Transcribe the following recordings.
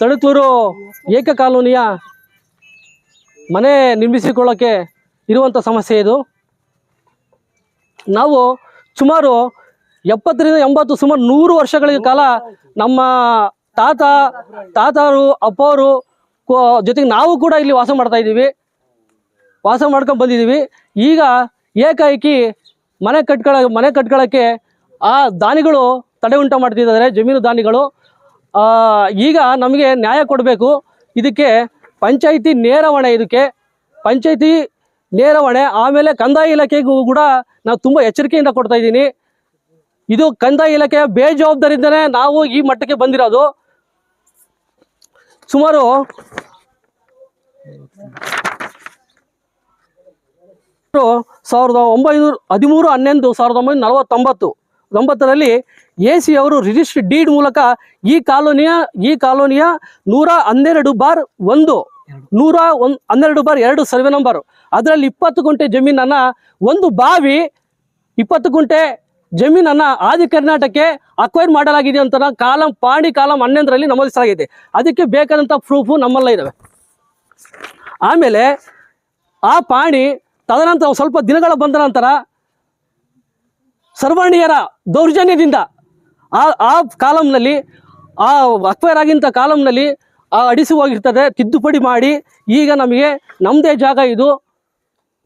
ತಳತೂರು ಏಕ ಕಾಲೋನಿಯ ಮನೆ ನಿರ್ಮಿಸಿಕೊಳ್ಳೋಕ್ಕೆ ಇರುವಂಥ ಸಮಸ್ಯೆ ಇದು. ನಾವು ಸುಮಾರು ಎಪ್ಪತ್ತರಿಂದ ಎಂಬತ್ತು, ಸುಮಾರು ನೂರು ವರ್ಷಗಳ ಕಾಲ ನಮ್ಮ ತಾತ, ತಾತರು ಅಪ್ಪವರು ಜೊತೆಗೆ ನಾವು ಕೂಡ ಇಲ್ಲಿ ವಾಸ ಮಾಡ್ತಾ ಇದ್ದೀವಿ. ವಾಸ ಮಾಡ್ಕೊಂಡು ಬಂದಿದ್ದೀವಿ. ಈಗ ಏಕಾಏಕಿ ಮನೆ ಕಟ್ಕೊಳ, ಮನೆ ಕಟ್ಕೊಳ್ಳೋಕ್ಕೆ ಆ ದಾನಿಗಳು ತಡೆ ಉಂಟು ಮಾಡ್ತಿದ್ದಾರೆ, ಜಮೀನು ದಾನಿಗಳು. ಈಗ ನಮಗೆ ನ್ಯಾಯ ಕೊಡಬೇಕು. ಇದಕ್ಕೆ ಪಂಚಾಯಿತಿ ನೇರ ಹೊಣೆ ಇದಕ್ಕೆ. ಪಂಚಾಯಿತಿ ನೇರ ಹೊಣೆ ಆಮೇಲೆ ಕಂದಾಯ ಇಲಾಖೆಗೂ ಕೂಡ ನಾವು ತುಂಬ ಎಚ್ಚರಿಕೆಯಿಂದ ಕೊಡ್ತಾ ಇದ್ದೀನಿ. ಇದು ಕಂದಾಯ ಇಲಾಖೆಯ ಬೇಜವಾಬ್ದಾರಿಯಿಂದನೇ ನಾವು ಈ ಮಟ್ಟಕ್ಕೆ ಬಂದಿರೋದು. ಸುಮಾರು ಸಾವಿರದ ಒಂಬೈನೂರ ಹದಿಮೂರು ಹನ್ನೊಂದು, ಸಾವಿರದ ಒಂಬೈನೂರ ನಲವತ್ತೊಂಬತ್ತು. ತೊಂಬತ್ತರಲ್ಲಿ ಎ ಸಿ ಅವರು ರಿಜಿಸ್ಟರ್ ಡೀಡ್ ಮೂಲಕ ಈ ಕಾಲೋನಿಯ ಈ ಕಾಲೋನಿಯ ನೂರ ಹನ್ನೆರಡು ಬಾರ್ ಒಂದು, ನೂರ ಒಂದು ಹನ್ನೆರಡು ಬಾರ್ ಎರಡು ಸರ್ವೆ ನಂಬರ್ ಅದರಲ್ಲಿ ಇಪ್ಪತ್ತು ಗುಂಟೆ ಜಮೀನನ್ನು ಒಂದು ಬಾವಿ, ಇಪ್ಪತ್ತು ಗುಂಟೆ ಜಮೀನನ್ನು ಆದಿ ಕರ್ನಾಟಕಕ್ಕೆ ಅಕ್ವೈರ್ ಮಾಡಲಾಗಿದೆ ಅಂತ ಕಾಲಂ ಪಾಣಿ ಕಾಲಂ ಹನ್ನೊಂದರಲ್ಲಿ ನಮೂದಿಸಲಾಗಿದೆ. ಅದಕ್ಕೆ ಬೇಕಾದಂಥ ಪ್ರೂಫು ನಮ್ಮಲ್ಲ ಇದ್ದಾವೆ ಆಮೇಲೆ ಆ ಪಾಣಿ ತದನಂತರ ಸ್ವಲ್ಪ ದಿನಗಳ ಬಂದ ನಂತರ ಸರ್ವರ್ಣೀಯರ ದೌರ್ಜನ್ಯದಿಂದ ಆ ಆ ಕಾಲಂನಲ್ಲಿ, ಆ ಅಕ್ವೈರ್ ಆಗಿದ್ದ ಕಾಲಂನಲ್ಲಿ, ಆ ಅಡಿಸಿ ಹೋಗಿರ್ತದೆ, ತಿದ್ದುಪಡಿ ಮಾಡಿ, ಈಗ ನಮಗೆ ನಮ್ಮದೇ ಜಾಗ ಇದು.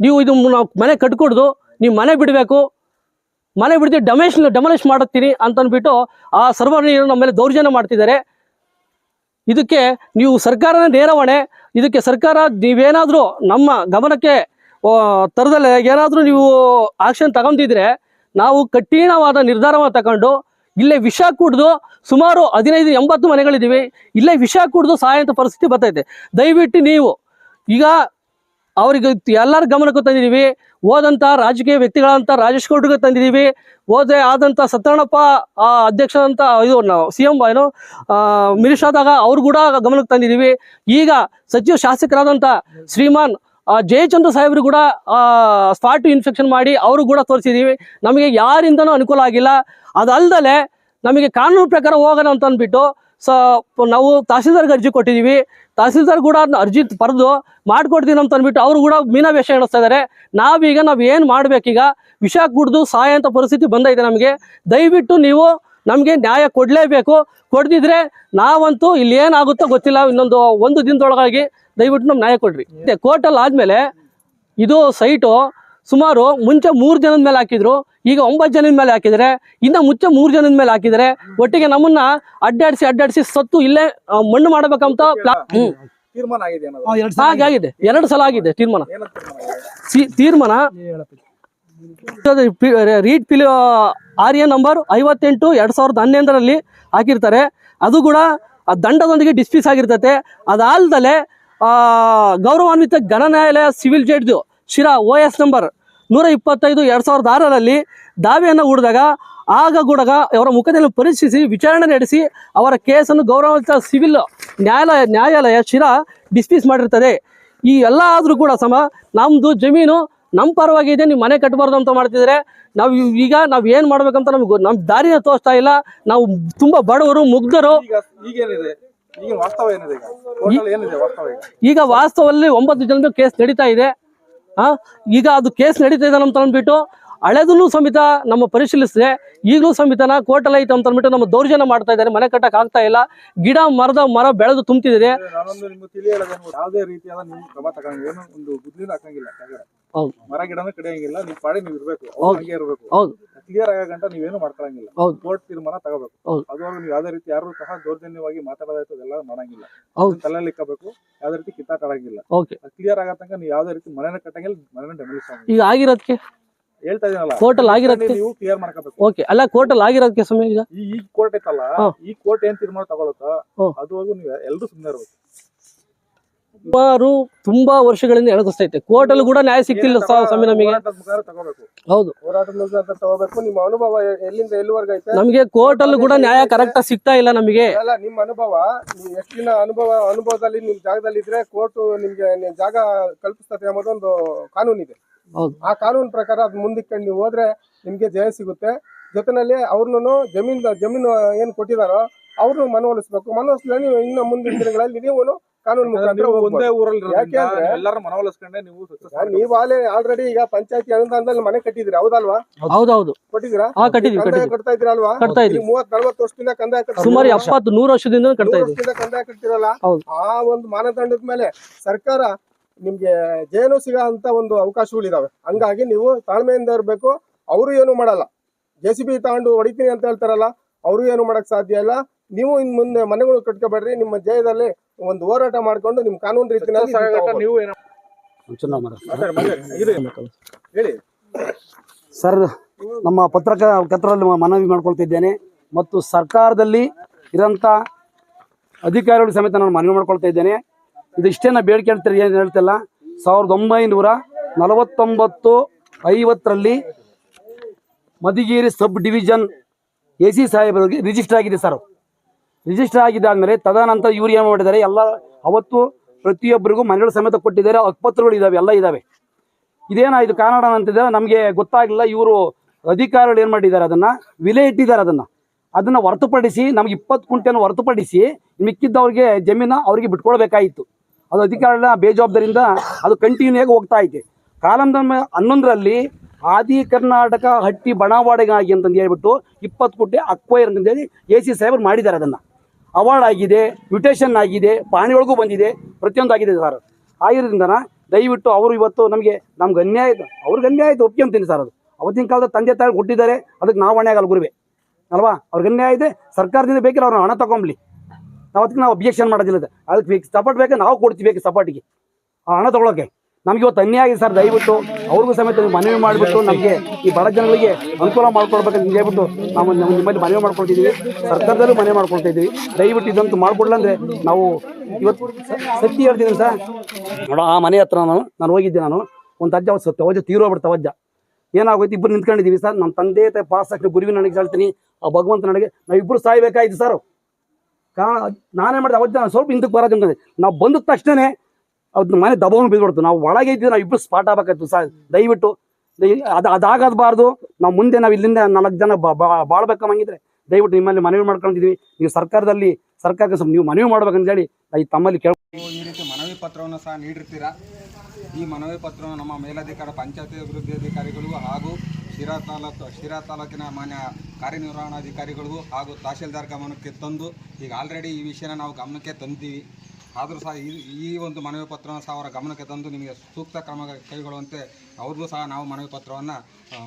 ನೀವು ಇದು ನಾವು ಮನೆ ಕಟ್ಕೊಡ್ದು, ನೀವು ಮನೆ ಬಿಡಬೇಕು, ಮನೆ ಬಿಡದೆ ಡಮೇಶ್ ಡಮಲೇಶ್ ಮಾಡುತ್ತೀನಿ ಅಂತಂದ್ಬಿಟ್ಟು ಆ ಸರ್ವರ್ಣೀಯರು ನಮ್ಮ ಮೇಲೆ ದೌರ್ಜನ್ಯ ಮಾಡ್ತಿದ್ದಾರೆ. ಇದಕ್ಕೆ ನೀವು ಸರ್ಕಾರನೇ ನೇರ ಹೊಣೆ ಇದಕ್ಕೆ ಸರ್ಕಾರ ನೀವೇನಾದರೂ ನಮ್ಮ ಗಮನಕ್ಕೆ ತರದಲ್ಲೇ ಏನಾದರೂ ನೀವು ಆಕ್ಷನ್ ತಗೊಂಡಿದ್ರೆ ನಾವು ಕಠಿಣವಾದ ನಿರ್ಧಾರವನ್ನು ತಗೊಂಡು ಇಲ್ಲೇ ವಿಷ ಕುಡಿದು ಸುಮಾರು ಹದಿನೈದು ಎಂಬತ್ತು ಮನೆಗಳಿದ್ದೀವಿ ಇಲ್ಲೇ ವಿಷ ಕುಡಿದು ಸಾಯಂತ ಪರಿಸ್ಥಿತಿ ಬರ್ತೈತೆ. ದಯವಿಟ್ಟು ನೀವು ಈಗ ಅವ್ರಿಗೆ ಎಲ್ಲರ ಗಮನಕ್ಕೂ ತಂದಿದ್ದೀವಿ ಹೋದಂಥ ರಾಜಕೀಯ ವ್ಯಕ್ತಿಗಳಂತ ರಾಜೇಶ್ ಗೌಡ್ರಿಗೆ ತಂದಿದ್ದೀವಿ ಹೋದೆ ಆದಂಥ ಆ, ಅಧ್ಯಕ್ಷರಂತ ಇದು ನಾವು ಸಿ ಎಂ ಏನು ಮಿನಿಸ್ಟರ್ ಆದಾಗ ಅವ್ರು ಕೂಡ ಗಮನಕ್ಕೆ ತಂದಿದ್ದೀವಿ ಈಗ ಸಚಿವ ಶಾಸಕರಾದಂಥ ಶ್ರೀಮಾನ್ ಜಯಚಂದ್ರ ಸಾಹೇಬ್ರು ಕೂಡ ಸ್ಪಾಟ್ ಇನ್ಫೆಕ್ಷನ್ ಮಾಡಿ ಅವರು ಕೂಡ ತೋರಿಸಿದ್ದೀವಿ ನಮಗೆ ಯಾರಿಂದನೂ ಅನುಕೂಲ ಆಗಿಲ್ಲ. ಅದಲ್ದಲೆ ನಮಗೆ ಕಾನೂನು ಪ್ರಕಾರ ಹೋಗೋಣ ಅಂತ ಅಂದ್ಬಿಟ್ಟು, ಸ, ನಾವು ತಹಸೀಲ್ದಾರ್ಗೆ ಅರ್ಜಿ ಕೊಟ್ಟಿದ್ದೀವಿ ತಹಸೀಲ್ದಾರ್ ಕೂಡ ಅರ್ಜಿ ಬರೆದು ಮಾಡ್ಕೊಡ್ತೀನಿ ಅಂತ ಅಂದ್ಬಿಟ್ಟು ಅವರು ಕೂಡ ಮೀನಾವೇಶ ಎಣಿಸ್ತಾ ಇದ್ದಾರೆ ನಾವೀಗ ನಾವು ಏನು ಮಾಡಬೇಕೀಗ, ವಿಷ ಕುಡಿದು ಅಂತ ಪರಿಸ್ಥಿತಿ ಬಂದೈತೆ ನಮಗೆ. ದಯವಿಟ್ಟು ನೀವು ನಮಗೆ ನ್ಯಾಯ ಕೊಡಲೇಬೇಕು. ಕೊಡದಿದ್ರೆ ನಾವಂತೂ ಇಲ್ಲಿ ಏನಾಗುತ್ತೋ ಗೊತ್ತಿಲ್ಲ. ಇನ್ನೊಂದು ಒಂದು ದಿನದೊಳಗಾಗಿ ದಯವಿಟ್ಟು ನಮ್ಗೆ ನ್ಯಾಯ ಕೊಡ್ರಿ. ಮತ್ತೆ ಕೋರ್ಟಲ್ಲಿ ಆದಮೇಲೆ ಇದು ಸೈಟು ಸುಮಾರು ಮುಂಚೆ ಮೂರು ಜನದ ಮೇಲೆ ಹಾಕಿದ್ರು. ಈಗ ಒಂಬತ್ತು ಜನದ ಮೇಲೆ ಹಾಕಿದರೆ ಇನ್ನು ಮುಂಚೆ ಮೂರು ಜನದ ಮೇಲೆ ಹಾಕಿದರೆ ಒಟ್ಟಿಗೆ ನಮ್ಮನ್ನ ಅಡ್ಡಾಡಿಸಿ ಅಡ್ಡಾಡಿಸಿ ಸತ್ತು ಇಲ್ಲೇ ಮಣ್ಣು ಮಾಡಬೇಕಂತ ತೀರ್ಮಾನ ಆಗಿದೆ ಆಗಿದೆ. ಎರಡು ಸಲ ಆಗಿದೆ ತೀರ್ಮಾನ? ತೀರ್ಮಾನ ರೀಡ್ ಪಿಲ್ ಆರ್ ಎ ನಂಬರ್ ಐವತ್ತೆಂಟು ಎರಡು ಸಾವಿರದ ಹನ್ನೊಂದರಲ್ಲಿ ಹಾಕಿರ್ತಾರೆ. ಅದು ಕೂಡ ಆ ದಂಡದೊಂದಿಗೆ ಡಿಸ್ಪ್ಯೂಸ್ ಆಗಿರ್ತತೆ. ಅದಾಲ್ದಲೆ ಗೌರವಾನ್ವಿತ ಗಣ ನ್ಯಾಯಾಲಯ civil judge Sira O S number ನೂರ ಇಪ್ಪತ್ತೈದು ಎರಡು ಸಾವಿರದ ಆರರಲ್ಲಿ ದಾವೆಯನ್ನು ಹೂಡಿದಾಗ, ಆಗ ಕೂಡ ಅವರ ಮುಖದಲ್ಲಿ ಪರೀಕ್ಷಿಸಿ ವಿಚಾರಣೆ ನಡೆಸಿ, ಅವರ ಕೇಸನ್ನು ಗೌರವಾನ್ವಿತ ಸಿವಿಲ್ ನ್ಯಾಯಾಲಯ ನ್ಯಾಯಾಲಯ ಶಿರಾ ಡಿಸ್ಪ್ಯೂಸ್ ಮಾಡಿರ್ತದೆ. ಈ ಎಲ್ಲ ಆದರೂ ಕೂಡ ಸಮ ನಮ್ಮದು ಜಮೀನು ನಮ್ಮ ಪರವಾಗಿದೆ ನೀವು ಮನೆ ಕಟ್ಟಬಾರ್ದು ಅಂತ ಮಾಡ್ತಿದ್ರೆ ನಾವು ಈಗ ನಾವು ಏನು ಮಾಡ್ಬೇಕಂತ ನಮ್ಗೆ ನಮ್ಮ ದಾರಿನ ತೋರಿಸ್ತಾ ಇಲ್ಲ. ನಾವು ತುಂಬ ಬಡವರು ಮುಗ್ಧರು. ಈಗ ವಾಸ್ತವದಲ್ಲಿ ಒಂಬತ್ತು ಜನದ ಕೇಸ್ ನಡೀತಾ ಇದೆ. ಆ ಈಗ ಅದು ಕೇಸ್ ನಡೀತಾ ಇದೆ ಅಂತ ಅಂದ್ಬಿಟ್ಟು ಹಳೆದನ್ನು ಸಮೇತ ನಮ್ಮ ಪರಿಶೀಲಿಸಿದೆ ಈಗಲೂ ಸಮೇತನ ಕೋರ್ಟಲ್ಲಿ ಐತೆ ಅಂತ ಅಂದ್ಬಿಟ್ಟು ನಮ್ಮ ದೌರ್ಜನ್ಯ ಮಾಡ್ತಾ ಇದ್ದಾರೆ. ಮನೆ ಕಟ್ಟಕ್ಕೆ ಆಗ್ತಾ ಇಲ್ಲ. ಗಿಡ ಮರದ ಮರ ಬೆಳೆದು ತುಂಬ್ತಿದೆ ಹೌದು. ಮರ ಗಿಡನೂ ಕಡಿಯಂಗಿಲ್ಲ. ನಿಮ್ ಪಾಡಿ ನೀವು ಇರ್ಬೇಕು. ಅವ್ರು. ಹಂಗೆ ಇರ್ಬೇಕು. ಹೌದು. ಕ್ಲಿಯರ್ ಆಗಂಟ ನೀವೇನು ಮಾಡ್ಕೊಳಂಗಿಲ್ಲ. ಹೌದು. ಕೋರ್ಟ್ ತೀರ್ಮಾನ ತಗೋಬೇಕು. ಹೌದು. ನೀವು ಯಾವ್ದೇ ರೀತಿ ಯಾರು ಸಹ ದೌರ್ಜನ್ಯವಾಗಿ ಮಾತಾಡೋದಾಯ್ತು ಅದೆಲ್ಲ ಮಾಡಂಗಿಲ್ಲ. ಹೌದು. ತಲೆಯಲ್ಲಿ ಇಕ್ಕಬೇಕು. ಯಾವ್ದೇ ರೀತಿ ಕಿತ್ತಾಟ ಆಡಂಗಿಲ್ಲ. ಓಕೆ. ಕ್ಲಿಯರ್ ಆಗೋ ತನಕ ನೀವು ಯಾವ್ದೇ ರೀತಿ ಮನೆನ ಕಟ್ಟಂಗಿಲ್ಲ ಮನೆನ ಡೆಮಲಿಸ್ ಈಗ ಆಗಿರೋದಕ್ಕೆ? ಹೇಳ್ತಾ ಇದೀನಲ್ಲ. ಕೋರ್ಟಲ್ಲಿ ಆಗಿರೋದಕ್ಕೆ? ನೀವು ಕ್ಲಿಯರ್ ಮಾಡ್ಕೋಬೇಕು. ಓಕೆ. ಅಲ್ಲ ಕೋರ್ಟಲ್ಲಿ ಆಗಿರೋದಕ್ಕೆ ಸಮಯ ಈಗ? ಈ ಕೋರ್ಟ್ ಐತಲ್ಲ ಈ ಕೋರ್ಟ್ ಏನ್ ತೀರ್ಮಾನ ತಗೊಳತ್ತ. ಅದುವರೆಗೂ ನೀವು ಎಲ್ಲರೂ ಸುಮ್ಮನೆ ಇರ್ಬೇಕು. ಸುಮಾರು ತುಂಬಾ ವರ್ಷಗಳಿಂದ ಎಳಗಿಸ್ತೈತೆ ಕೋರ್ಟಲ್ಲಿ ಕೂಡ ನ್ಯಾಯ ಸಿಕ್ತಿಲ್ಲ ಸ- ಸ್ವಾಮಿ ನಮಗೆ. ಹೌದು. ಕೋರ್ಟ್ ನಿಮ್ಮ ಅನುಭವ ಎಲ್ಲಿಂದ ಎಲ್ಲಿವರೆಗೆ ಐತೆ? ನಮಗೆ ಕೋರ್ಟಲ್ಲೂ ಕೂಡ ನ್ಯಾಯ ಕರೆಕ್ಟ್ ಸಿಗ್ತಾ ಇಲ್ಲ ನಮಗೆ. ಅಲ್ಲ ನಿಮ್ಮ ಅನುಭವ ನೀವು ಎಷ್ಟು ದಿನ ಅನುಭವ ಅನುಭವದಲ್ಲಿ ನಿಮ್ ಜಾಗದಲ್ಲಿ ಇದ್ರೆ ಕೋರ್ಟ್ ನಿಮ್ಗೆ ಜಾಗ ಕಲ್ಪಿಸ್ತದೆ ಎಂಬುದೊಂದು ಕಾನೂನು ಹೌದು. ಆ ಕಾನೂನು ಪ್ರಕಾರ ಅದ್ ಮುಂದಿಕ್ಕಂಡು ನೀವು ಹೋದ್ರೆ ನಿಮ್ಗೆ ಜಯ ಸಿಗುತ್ತೆ. ಜೊತೆನಲ್ಲಿ ಅವ್ರನ್ನು ಜಮೀನ್ ಜಮೀನು ಏನ್ ಕೊಟ್ಟಿದಾರೋ ಅವ್ರನ್ನ ಮನವೊಲಿಸ್ಬೇಕು. ಮನವೊಲಿಸಿದ್ರೆ ನೀವು ಇನ್ನು ಮುಂದಿನ ದಿನಗಳಲ್ಲಿ ನೀವು ಕಾನೂನು ಮುಖಾಂತರ ನೀವು ಒಂದೇ ಊರಲ್ಲಿ ಯಾಕೆಂದ್ರೆ- ಎಲ್ಲರೂ ಮನವೊಲಿಸ್ಕೊಂಡೆ ನೀವು ನೀವು ಆಲೇ ಆಲ್ರೆಡಿ ಈಗ ಪಂಚಾಯತಿ ಅನುದಾನದಲ್ಲಿ ಮನೆ ಕಟ್ಟಿದ್ರಿ ಹೌದಲ್ವಾ? ಹೌದೌದು. ಕೊಟ್ಟಿದ್ದೀರಾ? ಹಾ ಕಟ್ಟಿದ್ವಿ ಕಂದಾಯ ಕಟ್ಟಿದ್ವಿ ಕಟ್ತಾ ಇದ್ರಲ್ವಾ ಕಟ್ತಾ ಇದ್ವಿ ಮೂವತ್ ನಲ್ವತ್ತು ವರ್ಷದಿಂದ ಕಂದಾಯ ಕಟ್ತಾ ಸುಮಾರು? ಎಪ್ಪತ್ತು ನೂರು ವರ್ಷದಿಂದ ಕಟ್ತಾ ಇದ್ವಿ ಕಂದಾಯ ಕಟ್ತಿರಲ್ಲ? ಆ ಒಂದು ಮಾನದಂಡದ ಮೇಲೆ ಸರ್ಕಾರ ನಿಮ್ಗೆ ಜೇನು ಸಿಗೋ ಅಂತ ಒಂದು ಅವಕಾಶಗಳಿದಾವೆ. ಹಂಗಾಗಿ ನೀವು ತಾಳ್ಮೆಯಿಂದ ಇರಬೇಕು. ಅವರು ಏನು ಮಾಡಲ್ಲ. ಜೆ ಸಿ ಬಿ ತಗೊಂಡು ಹೊಡಿತೀನಿ ಅಂತ ಹೇಳ್ತಾರಲ್ಲ ಅವರು ಏನು ಮಾಡಕ್ ಸಾಧ್ಯ ಇಲ್ಲ. ನೀವು ಇನ್ ಮುಂದೆ ಮನೆಗಳು ಕಟ್ಕೋಬೇಡ್ರಿ ನಿಮ್ಮ ಜಯದಲ್ಲಿ ಒಂದು ಹೋರಾಟ ಮಾಡ್ಕೊಂಡು ನಿಮ್ ಕಾನೂನು ರೀತಿಯಲ್ಲಿ. ನೀವು ಏನು ಹೇಳಿ. ಸರ್ ನಮ್ಮ ಪತ್ರಕರ್ತರಲ್ಲಿ ಮನವಿ ಮಾಡ್ಕೊಳ್ತಿದ್ದೇನೆ ಮತ್ತು ಸರ್ಕಾರದಲ್ಲಿ ಇರೋಂಥ ಅಧಿಕಾರಿಗಳು ಸಮೇತ ನಾನು ಮನವಿ ಮಾಡ್ಕೊಳ್ತಾ ಇದ್ದೇನೆ. ಇದು ಇಷ್ಟೇನ ಬೇಡಿಕೆ ಹೇಳ್ತಾರೆ ಏನು ಹೇಳ್ತಿಲ್ಲ? ಸಾವಿರದ ಒಂಬೈನೂರ ನಲವತ್ತೊಂಬತ್ತು ಐವತ್ತರಲ್ಲಿ Madikeri sub division A C ಸಾಹೇಬರಿಗೆ ರಿಜಿಸ್ಟರ್ ಆಗಿದೆ ಸರ್. ರಿಜಿಸ್ಟರ್ ಆಗಿದ್ದಾದ್ಮೇಲೆ ತದನಂತರ ಇವ್ರು ಏನು ಮಾಡಿದ್ದಾರೆ? ಎಲ್ಲ ಅವತ್ತು ಪ್ರತಿಯೊಬ್ಬರಿಗೂ ಮನೆಗಳು ಸಮೇತ ಕೊಟ್ಟಿದ್ದಾರೆ. ಪತ್ರಗಳು ಇದಾವೆ, ಎಲ್ಲ ಇದಾವೆ. ಇದು ಕಾರಣ ಅಂತಿದೆ? ನಮಗೆ ಗೊತ್ತಾಗಲಿಲ್ಲ. ಇವರು ಅಧಿಕಾರಿಗಳು ಏನು ಮಾಡಿದ್ದಾರೆ ಅದನ್ನ? ವಿಲೆ ಇಟ್ಟಿದ್ದಾರೆ ಅದನ್ನ. ಅದನ್ನ ಹೊರತುಪಡಿಸಿ, ನಮ್ಗೆ ಇಪ್ಪತ್ತು ಕುಂಟೆಯನ್ನು ಹೊರತುಪಡಿಸಿ, ಮಿಕ್ಕಿದ್ದವ್ರಿಗೆ ಜಮೀನ ಅವರಿಗೆ ಬಿಟ್ಕೊಳ್ಬೇಕಾಯಿತು ಅದು ಅಧಿಕಾರಿಗಳ ಬೇಜವಾಬ್ದಾರಿಯಿಂದ ಅದು ಕಂಟಿನ್ಯೂ ಆಗಿ ಹೋಗ್ತಾ ಐತೆ ಕಾಲಂದ ಹನ್ನೊಂದರಲ್ಲಿ ಆದಿ ಕರ್ನಾಟಕ ಹಟ್ಟಿ ಬಣವಾಡಗಾಗಿ ಅಂತಂದು ಹೇಳ್ಬಿಟ್ಟು ಇಪ್ಪತ್ತು ಕುಂಟೆ ಅಕ್ವೈರ್ ಅಂತಂದೇಳಿ ಎ ಸಿ ಸಾಹೇಬರು ಮಾಡಿದ್ದಾರೆ ಅದನ್ನು. ಅವಾರ್ಡ್ ಆಗಿದೆ, ಮ್ಯೂಟೇಷನ್ ಆಗಿದೆ ಪಾಣಿ ಒಳಗೂ ಬಂದಿದೆ, ಪ್ರತಿಯೊಂದು ಆಗಿದೆ ಸರ್. ಆಗಿರೋದ್ರಿಂದ ದಯವಿಟ್ಟು ಅವರು ಇವತ್ತು ನಮಗೆ ನಮ್ಗೆ ಅನ್ಯಾಯ ಆಯಿತು ಅವ್ರಿಗೆ ಅನ್ಯಾಯ ಆಯಿತು ಒಪ್ಕೊಂತೀನಿ ಸರ್ ಅದು. ಅವತ್ತಿನ ಕಾಲದ ತಂದೆ ತಾಯಿ ಕೊಟ್ಟಿದ್ದಾರೆ ಅದಕ್ಕೆ ನಾವು ಹಣೆ ಆಗಲ್ಲ ಗುರುವೆ. ಅಲ್ವಾ? ಅವ್ರಿಗೆ ಅನ್ಯಾಯ ಇದೆ, ಸರ್ಕಾರದಿಂದ ಬೇಕಿಲ್ಲ, ಅವ್ರನ್ನ ಹಣ ತಗೊಂಬ್ಲಿ. ನಾವು ಅದಕ್ಕೆ ನಾವು ಅಬ್ಜೆಕ್ಷನ್ ಮಾಡೋದಿಲ್ಲ ಅದು. ಅದಕ್ಕೆ ಸಪೋರ್ಟ್ ಬೇಕು ನಾವು ಕೊಡ್ತೀವಿ, ಬೇಕು ಸಪೋರ್ಟಿಗೆ ಆ ಹಣ ತಗೊಳಕ್ಕೆ. ನಮ್ಗೆ ಇವತ್ತು ಅನ್ಯಾಯ ಆಗಿದೆ ಸರ್, ದಯವಿಟ್ಟು ಅವ್ರಿಗೂ ಸಮೇತ ನೀವು ಮನವಿ ಮಾಡಿಬಿಟ್ಟು ನಮಗೆ ಈ ಬಡ ಜನಗಳಿಗೆ ಅನುಕೂಲ ಮಾಡ್ಕೊಡ್ಬೇಕಂತ ಹೇಳ್ಬಿಟ್ಟು ನಾವು ನಮ್ಮ ನಿಮ್ಮಲ್ಲಿ ಮನವಿ ಮಾಡ್ಕೊಳ್ತಿದ್ದೀವಿ. ಸರ್ಕಾರದಲ್ಲೂ ಮನವಿ ಮಾಡ್ಕೊಳ್ತಾ ಇದ್ದೀವಿ ದಯವಿಟ್ಟು ಇದಂತೂ ಮಾಡ್ಕೊಡ್ಲ ಅಂದ್ರೆ ನಾವು ಇವತ್ತು ಸತ್ಯ ಹೇಳ್ತಿದ್ದೀನಿ ಸರ್. ನೋಡೋ, ಆ ಮನೆ ಹತ್ರ ನಾನು ನಾನು ಹೋಗಿದ್ದೆ ನಾನು. ಒಂದು ಅಜ್ಜ ಅವ್ರು ಸತ್ತು ಅವಜ್ಜ ತೀರೋಗ್ಬಿಡ್ತ ಅವಜ್ಜ ಏನಾಗೋಯ್ತು? ಇಬ್ಬರು ನಿಂತ್ಕೊಂಡಿದ್ದೀವಿ ಸರ್. ನಮ್ಮ ತಂದೆ, ತಾಯಿ, ಪಾಸ್ ಹಾಕಿ ಗುರುವಿನ ನನಗೆ ಹೇಳ್ತೀನಿ. ಆ ಭಗವಂತ ನನಗೆ ನಾವು ಇಬ್ಬರು ಸಾಯ್ಬೇಕಾಯ್ತು ಸರ್. ಕಾರಣ ನಾನೇ ಮಾಡಿದೆ, ಅವತ್ತು ನಾನು ಸ್ವಲ್ಪ ಹಿಂದಕ್ಕೆ ಬರೋದು ನಾವು ಬಂದ ತಕ್ಷಣ ಅವ್ನ ಮನೆ ದಬವನ್ನು ಬಿದ್ಬಿಡ್ತು ನಾವು ಒಳಗೆ ಇದ್ದೀವಿ, ನಾವು ಇಬ್ಬರು ಸ್ಪಾಟ್ ಆಗ್ಬೇಕಾಯ್ತು ಸರ್ ದಯವಿಟ್ಟು. ದಯ- ಅದು ಅದಾಗಬಾರ್ದು ನಾವು ಮುಂದೆ ನಾವು ಇಲ್ಲಿಂದ ನಾಲ್ಕು ಜನ ಬಾಳ್ಬೇಕಂಗಿದ್ರೆ ದಯವಿಟ್ಟು ನಿಮ್ಮಲ್ಲಿ ಮನವಿ ಮಾಡ್ಕೊಂಡಿದ್ದೀವಿ ನೀವು ಸರ್ಕಾರದಲ್ಲಿ ಸರ್ಕಾರಕ್ಕೆ ಸ್ವಲ್ಪ ನೀವು ಮನವಿ ಮಾಡ್ಬೇಕಂತ ಹೇಳಿ ಈ ತಮ್ಮಲ್ಲಿ ಕೇಳ ಈ ರೀತಿ ಮನವಿ ಪತ್ರವನ್ನು ಸಹ ನೀಡಿರ್ತೀರಾ? ಈ ಮನವಿ ಪತ್ರವನ್ನು ನಮ್ಮ ಮೇಲಾಧಿಕಾರ, ಪಂಚಾಯತಿ ಅಭಿವೃದ್ಧಿ ಅಧಿಕಾರಿಗಳು ಹಾಗೂ ಶಿರಾ ತಾಲೂಕು ಶಿರಾ ತಾಲೂಕಿನ ಮಾನ್ಯ ಕಾರ್ಯನಿರ್ವಹಣಾಧಿಕಾರಿಗಳಿಗೂ ಹಾಗೂ ತಹಶೀಲ್ದಾರ್ ಗಮನಕ್ಕೆ ತಂದು ಈಗ ಆಲ್ರೆಡಿ ಈ ವಿಷಯನ ನಾವು ಗಮನಕ್ಕೆ ತಂದೀವಿ ಆದರೂ ಸಹ ಈ ಈ ಒಂದು ಮನವಿ ಪತ್ರವನ್ನು ಸಹ ಅವರ ಗಮನಕ್ಕೆ ತಂದು ನಿಮಗೆ ಸೂಕ್ತ ಕ್ರಮ ಕೈಗೊಳ್ಳುವಂತೆ ಅವ್ರಿಗೂ ಸಹ ನಾವು ಮನವಿ ಪತ್ರವನ್ನು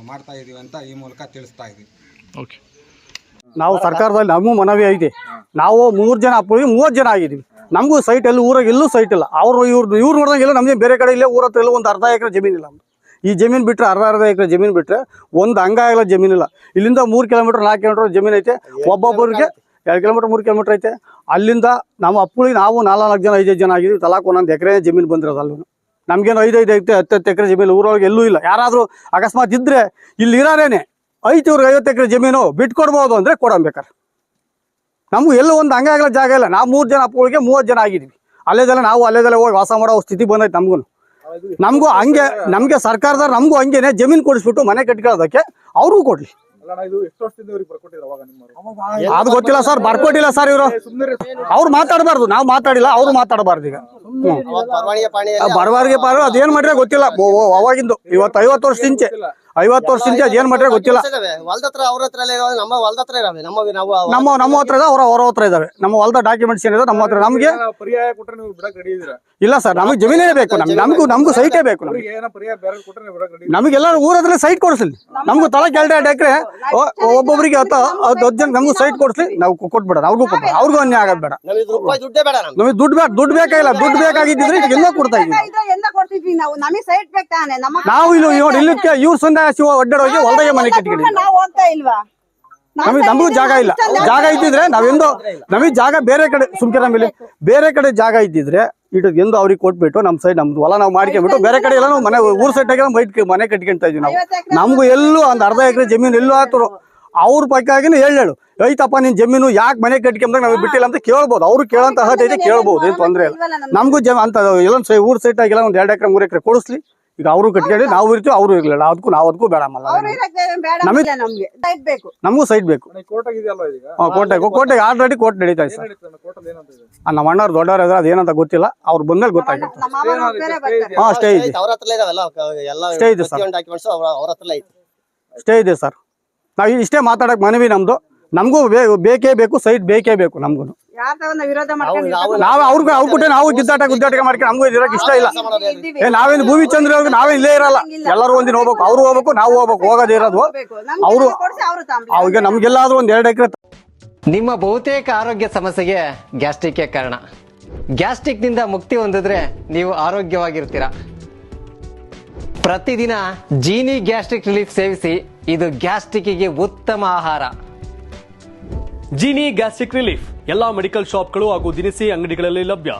ಮಾಡ್ತಾ ಇದ್ದೀವಿ ಅಂತ ಈ ಮೂಲಕ ತಿಳಿಸ್ತಾ ಇದ್ದೀವಿ ನಾವು ಸರ್ಕಾರದಲ್ಲಿ ನಮಗೂ ಮನವಿ ಐತಿ. ನಾವು ಮೂರು ಜನ ಅಪ್ಪಿ ಮೂವತ್ತು ಜನ ಆಗಿದ್ದೀವಿ. ನಮಗೂ ಸೈಟ್ ಎಲ್ಲ ಊರಾಗ ಎಲ್ಲೂ ಸೈಟ್ ಇಲ್ಲ. ಅವರು ಇವ್ರು ಇವ್ರು ನೋಡಿದಂಗೆಲ್ಲ ನಮಗೆ ಬೇರೆ ಕಡೆ ಇಲ್ಲೇ ಊರ ಹತ್ರ ಎಲ್ಲ ಒಂದು ಅರ್ಧ ಎಕರೆ ಜಮೀನು ಇಲ್ಲ ಈ ಜಮೀನು ಬಿಟ್ಟರೆ ಅರ್ಧ ಅರ್ಧ ಎಕರೆ ಜಮೀನು ಬಿಟ್ಟರೆ ಒಂದು ಹಂಗಾಗಲ್ಲ ಜಮೀನಿಲ್ಲ ಇಲ್ಲಿಂದ ಮೂರು ಕಿಲೋಮೀಟ್ರ್ ನಾಲ್ಕು ಕಿಲೋಮೀಟ್ರ್ ಜಮೀನು ಐತೆ. ಒಬ್ಬೊಬ್ಬರಿಗೆ ಎರಡು ಕಿಲೋಮೀಟ್ರ್, ಮೂರು ಕಿಲೋಮೀಟ್ರ್ ಐತೆ. ಅಲ್ಲಿಂದ ನಮ್ಮ ಅಪ್ಪಳಿಗೆ ನಾವು ನಾಲ್ಕು ಜನ, ಐದೈದು ಜನ ಆಗಿದ್ದೀವಿ. ತಲಾಕ್ ಒಂದೊಂದು ಎಕರೆ ಜಮೀನು ಬಂದಿರೋದು ಅಲ್ಲೂ. ನಮಗೇನು ಐದೈದು ಐತೆ ಹತ್ತು ಹತ್ತು ಎಕರೆ ಜಮೀನು ಊರೊಳಗೆ ಎಲ್ಲೂ ಇಲ್ಲ. ಯಾರಾದರೂ ಅಕಸ್ಮಾತ್ ಇದ್ದರೆ ಇಲ್ಲಿ ಇರೋರೇನೆ. ಐತಿ ಇವ್ರಿಗೆ ಐವತ್ತು ಎಕರೆ ಜಮೀನು ಬಿಟ್ಕೊಡ್ಬೋದು ಅಂದರೆ ಕೊಡಬೇಕಾರೆ ನಮಗೂ ಎಲ್ಲೂ ಒಂದು ಹಂಗಾಗಲ್ಲ ಜಾಗ ಇಲ್ಲ. ನಾವು ಮೂರು ಜನ ಅಪ್ಪಗಳಿಗೆ ಮೂವತ್ತು ಜನ ಆಗಿದ್ವಿ ಅಲ್ಲೇದಲ್ಲ ನಾವು ಅಲ್ಲೇದೆಲ್ಲ ಹೋಗಿ ವಾಸ ಮಾಡೋ ಸ್ಥಿತಿ ಬಂದೈತೆ ನಮಗೂ ನಮಗೂ ಹಂಗೆ, ನಮಗೆ ಸರ್ಕಾರದವ್ರು ನಮಗೂ ಹಂಗೇನೆ ಜಮೀನು ಕೊಡಿಸ್ಬಿಟ್ಟು ಮನೆ ಕಟ್ಕೊಳ್ಳೋದಕ್ಕೆ ಅವ್ರಿಗೂ ಕೊಡ್ಲಿ. ಅದು ಗೊತ್ತಿಲ್ಲ ಸರ್ ಬರ್ಕೊಟ್ಟಿಲ್ಲ ಸರ್ ಇವರು. ಅವ್ರು ಮಾತಾಡಬಾರ್ದು ನಾವು ಮಾತಾಡಿಲ್ಲ ಅವ್ರು ಮಾತಾಡಬಾರ್ದು ಈಗ. ಬರವಾರಿಗೆ ಪಾರು ಅದೇನ್ ಮಾಡ್ರೆ ಗೊತ್ತಿಲ್ಲ. ಅವಾಗಿಂದು ಇವತ್ತು ಐವತ್ತು ವರ್ಷ ಇಂಚೆ ಐವತ್ತು ವರ್ಷ ಇಂಚೆ ಏನ್ ಮಾಡ್ರೆ ಗೊತ್ತಿಲ್ಲ. ಹೊಲ್ದ ಹತ್ರ ಅವ್ರ ಹತ್ರ ನಮ್ಮ ಹೊಲ್ದ ಹತ್ರ ಇದಾವೆ ನಮ್ಮ ನಾವು ನಮ್ಮ ನಮ್ಮ ಹತ್ರ ಇದೆ ಅವ್ರ ಅವ್ರ ಹತ್ರ ಇದಾವೆ ನಮ್ಮ ಹೊಲದ ಡಾಕ್ಯುಮೆಂಟ್ಸ್ ಏನಿದೆ ನಮ್ಮ ಹತ್ರ. ನಮ್ಗೆ ಪರ್ಯಾಯ ಕೊಟ್ರೆ ನೀವು ಬಿಡಕ್ ರೆಡಿ ಇದೀರಾ ಇಲ್ಲ ಸರ್ ನಮಗೆ ಜಮೀನೇ ಬೇಕು. ನಮ್ಗೆ ನಮಗೂ ನಮಗೂ ಸೈಟೇ ಬೇಕು ನಮ್ಗೆ. ಅವ್ರಿಗೆ ಪರ್ಯಾಯ ಬೇರೆ ಕೊಟ್ರೆ ನೀವು ಬಿಡಕ್ ರೆಡಿ ನಮಗೆಲ್ಲ ಊರ ಹತ್ರ ಸೈಟ್ ಕೊಡಿಸ್ಲಿ. ನಮಗೂ ತಲಾ ಎರಡು ಎಕರೆ ಒಬ್ಬೊಬ್ಬರಿಗೆ ಹತ್ತು ಹತ್ತು ಹತ್ತು ಜನ ನಮಗೂ ಸೈಟ್ ಕೊಡಿಸ್ಲಿ. ನಾವು ಕೊಟ್ಬಿಡೋಣ ಅವ್ರಿಗೂ ಕೊಟ್ಬಿಡ ಅವ್ರಿಗೂ ಅನ್ಯ ಆಗೋದು ಬೇಡ. ನಮಗೆ. ದುಡ್ಡೇ ಬೇಡ ದುಡ್ಡು ಬೇಕಾಗಿಲ್ಲ. ದುಡ್ಡು ಬೇಕಾಗಿದ್ದಿದ್ರೆ ಈಗ ಎಲ್ಲ ಕೊಡ್ತಾ ಇದ್ವಿ ನಾವು. ಇದ್ರೆ ಎಲ್ಲ ನಾವು. ನಮಗೆ ಸೈಟ್ ಬೇಕು ತಾನೆ. ನಾವು ಇಲ್ಲಿ ನೋಡಿ ಇಲ್ಲಕ್ಕೆ ಇವ್ರ ಸಂದ ಶಿವ ಒಡ್ಡಾಡೋಗಿ ಹೊಲ್ದಾಗೆ ಮನೆ ಕಟ್ಕೊಂಡಿದ್ವಿ ನಾವು ಹೋಗ್ತಾ ಇಲ್ವಾ? ನಮಗೆ ನಮಗೂ ಜಾಗ ಇಲ್ಲ. ಜಾಗ ಇದ್ದಿದ್ರೆ ನಾವೆಂದು ನಮಗೆ ಜಾಗ ಬೇರೆ ಕಡೆ ಸುಮ್ಕೆ ಮೇಲೆ ಬೇರೆ ಕಡೆ ಜಾಗ ಇದ್ದಿದ್ರೆ ಇಟ್ಟು ಎಂದು ಅವ್ರಿಗೆ ಕೊಟ್ಬಿಟ್ಟು ನಮ್ಮ ಸೈಡ್ ನಮ್ದು ಹೊಲ ನಾವು ಮಾಡ್ಕೊಂಡ್ಬಿಟ್ಟು ಬೇರೆ ಕಡೆ ಎಲ್ಲ ನಾವು ಮನೆ ಊರ್ ಸೈಡ್ ಮೈಟ್ ಮನೆ ಕಟ್ಕೊಂತ ಇದೀವಿ ನಾವು. ನಮ್ಗೂ ಎಲ್ಲೂ ಒಂದು ಅರ್ಧ ಎಕರೆ ಜಮೀನು ಎಲ್ಲೂ ಆತರು. ಅವ್ರ ಪೈಕಾಗಿನ ಹೇಳು ಐತಪ್ಪ ನಿನ್ ಜಮೀನು ಯಾಕೆ ಮನೆ ಕಟ್ಕೊಂಡ್ರೆ ನಾವು ಬಿಟ್ಟಿಲ್ಲ ಅಂತ ಕೇಳ್ಬೋದು. ಅವ್ರು ಕೇಳೋಂತ ಅರ್ಹತೆ ಇದೆ ಕೇಳ್ಬೋದು ಏನು ತೊಂದ್ರೆ ಇಲ್ಲ. ನಮಗೂ ಜಮ ಅಂತ ಎಲ್ಲ ಊರ್ ಸೈಟ್ ಆಗಿಲ್ಲ ಒಂದು ಎರಡು ಎಕರೆ ಮೂರು ಎಕರೆ ಕೊಡಿಸ್ಲಿ. ಈಗ ಅವರು ಕಟ್ಕೊಂಡು ನಾವು ಇರ್ತೀವಿ ಅವರು ಇರ್ಲಿಲ್ಲ. ಅದಕ್ಕೂ ನಾವು ಅದಕ್ಕೂ ಬೇಡ ಮಲ್ಲ. ಅವ್ರು ಇರಕ್ಕೆ ಬೇಡ ನಮಗೆ- ನಮ್ಗೆ. ಬೇಕು. ನಮಗೂ ಸೈಟ್ ಬೇಕು. ಕೋಟೆ ಹಾ, ಕೋಟೆಗೆ ಕೋಟೆಗೆ ಆಲ್ರೆಡಿ ಕೋರ್ಟ್ ನಡೀತಾ ಇದೆ ಸರ್ ಇದೆ? ನಮ್ಮ ಅಣ್ಣವ್ರು ದೊಡ್ಡವ್ರ ಇದ್ರೆ ಅದೇನಂತ ಗೊತ್ತಿಲ್ಲ. ಅವ್ರು ಬಂದ್ಮೇಲೆ ಗೊತ್ತಾಗುತ್ತೆ ಹಾ ಸ್ಟೇ ಇದೆ. ಸ್ಟೇ ಇದೆ ಐತಿ. ಸ್ಟೇ ಇದೆ ಸರ್. ನಾವು ಇಷ್ಟೇ ಮಾತಾಡಕ್ ಮನವಿ ನಮ್ದು. ನಮಗೂ ಬೇಕೇ ಬೇಕು ಸೈಟ್ ಬೇಕೇ ಬೇಕು ನಮಗೂ ನಾವು- ಅವ್ರಿಗೆ ಅವ್ರ ಬಿಟ್ಟೆ ನಾವು ಗಿದ್ದಾಟ ಗುದ್ದಾಟ ಮಾಡ್ಕೊಂಡು ನಮಗೂ ಇರಕ್ಕೆ ಇಷ್ಟ ಇಲ್ಲ. ಏ ನಾವೇನು ಭೂಮಿ ಚಂದ್ರ ಅವ್ರಿಗೆ ನಾವೇ ಇಲ್ಲೇ ಇರಲ್ಲ. ಎಲ್ಲರೂ ಒಂದಿನ ಹೋಗ್ಬೇಕು ಅವ್ರು ಹೋಗ್ಬೇಕು ನಾವು ಹೋಗ್ಬೇಕು ಹೋಗೋದೇ ಇರೋದು. ಅವರು ಅವ್ರಿಗೆ ನಮ್ಗೆಲ್ಲಾದ್ರೂ ಒಂದ್ ಎರಡು ಎಕರೆ ನಿಮ್ಮ ಬಹುತೇಕ ಆರೋಗ್ಯ ಸಮಸ್ಯೆಗೆ ಗ್ಯಾಸ್ಟ್ರಿಕ್ ಕಾರಣ. ಗ್ಯಾಸ್ಟ್ರಿಕ್ನಿಂದ ಮುಕ್ತಿ ಹೊಂದಿದ್ರೆ ನೀವು ಆರೋಗ್ಯವಾಗಿರ್ತೀರಾ. ಪ್ರತಿದಿನ ಜೀನಿ ಗ್ಯಾಸ್ಟ್ರಿಕ್ ರಿಲೀಫ್ ಸೇವಿಸಿ ಇದು ಗ್ಯಾಸ್ಟ್ರಿಕ್ಕಿಗೆ ಉತ್ತಮ ಆಹಾರ. Jeeni gastric relief. ಎಲ್ಲಾ ಮೆಡಿಕಲ್ ಶಾಪ್ಗಳು ಹಾಗೂ ದಿನಸಿ ಅಂಗಡಿಗಳಲ್ಲಿ ಲಭ್ಯ.